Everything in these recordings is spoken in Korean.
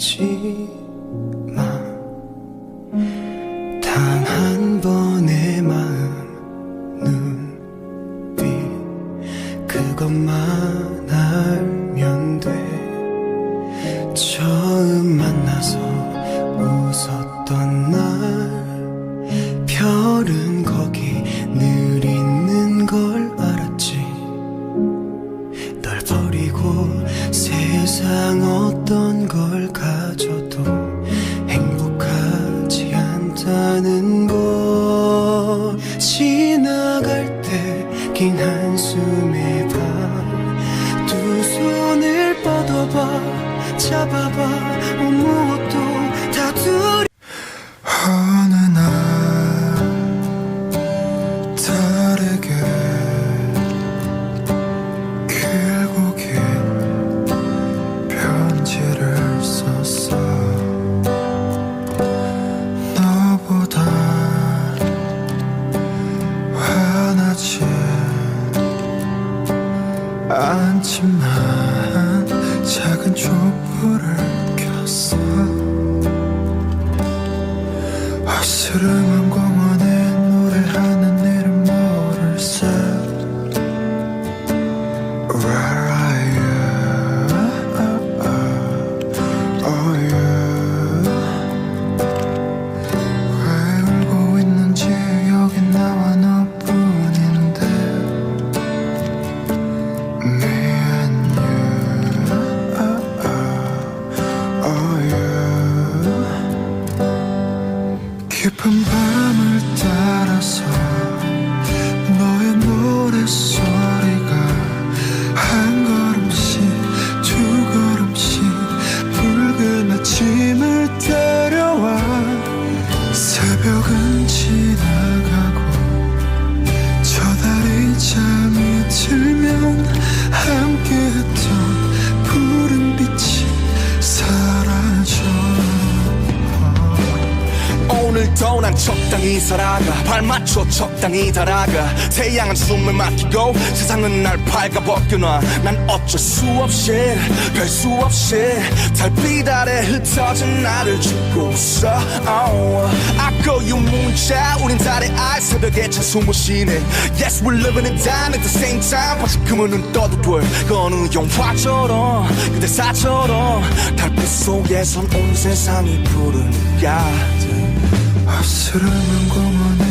묻지마 단 한 번의 마음 눈빛 그것만 알면 돼. 처음 만나서 웃었던 날 별은 거기 늘 있는 걸 알았지. 널 버리고 세상 걸 가져도 행복하지 않다는 걸 지나갈 때 긴 한숨에 봐두 손을 뻗어봐 잡아봐 무엇 않지만 작은 촛불을 켰어. 어스름 깊은 밤을 따라서 너의 노랫소 오늘도 난 적당히 살아가 발 맞춰 적당히 달아가. 태양은 숨을 막히고 세상은 날 밝아벗겨놔. 난 어쩔 수 없이 별 수 없이 달빛 아래 흩어진 나를 죽고 있어. Oh. 아까 유 문자 우린 달의 알 새벽에 찬 숨을 쉬네. Yes we're living it down at the same time. 지금은 눈 떠도 돼그 어느 영화처럼 그대 사처럼 달빛 속에선 온 세상이 부르니 까 어스름한 공원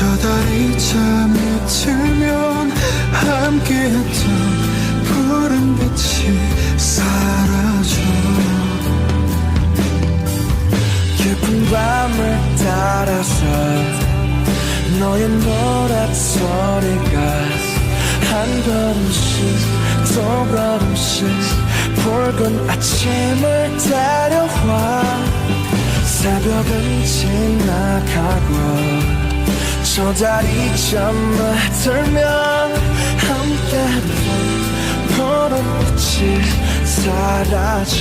저 달이 잠이 들면 함께했던 푸른 빛이 사라져. 깊은 밤을 따라서 너의 노랫 소리가 한 걸음씩 두 걸음씩 붉은 아침을 따라와 새벽은 지나가고 저 달이 잠을 들면 함께했던 푸른 빛이 사라져